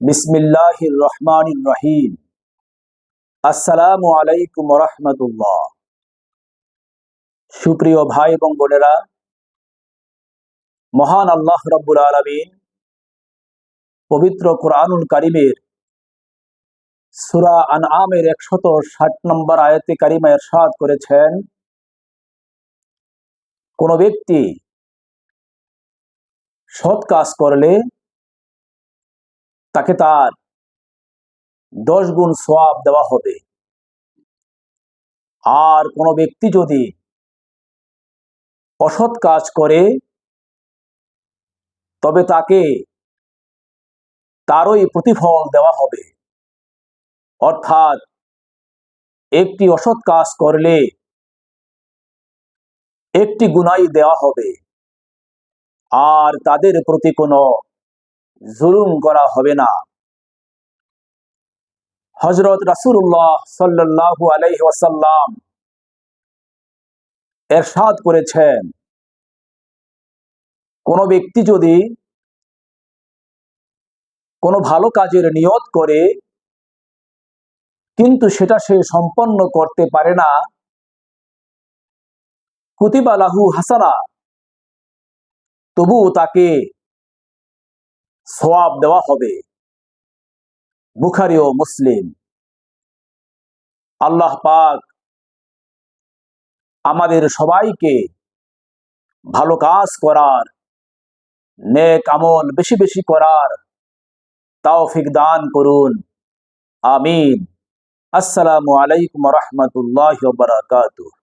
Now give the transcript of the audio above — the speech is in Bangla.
বিসমিল্লাহ রহমান রহিম। আসসালামু আলাইকুম রহমতুল্লাহ। সুপ্রিয় ভাই এবং বোনেরা, মহান আল্লাহ রব্বুল আলমিন পবিত্র কোরআনুল কারিমের সুরা আন আমের একশত ষাট নম্বর আয়তে কারিমা এরশাদ করেছেন। কোন ব্যক্তি সৎ কাজ করলে তাকে তার দশ গুণ সোয়াব দেওয়া হবে। আর কোন ব্যক্তি যদি অসৎ কাজ করে, তবে তাকে তারই প্রতিফল দেওয়া হবে। অর্থাৎ একটি অসৎ কাজ করলে একটি গুনাই দেওয়া হবে। আর তাদের প্রতি কোনো জুলুম করা হবে না। হজরত রাসুল্লাহ সাল্লাহু আলাইহি ওয়াসাল্লাম এরশাদ করেছেন, কোনো ব্যক্তি যদি কোনো ভালো কাজের নিয়ত করে, কিন্তু সেটা সে সম্পন্ন করতে পারে না কুতিবালাহু হাসানা তবু তাকে সোয়াব দেওয়া হবে। বুখারি ও মুসলিম। আল্লাহ পাক আমাদের সবাইকে ভালো কাজ করার, নেক আমল বেশি বেশি করার তাওফিক দান করুন। আমিন। আসসালামু আলাইকুম রহমতুল্লাহ বারাকাতুহ।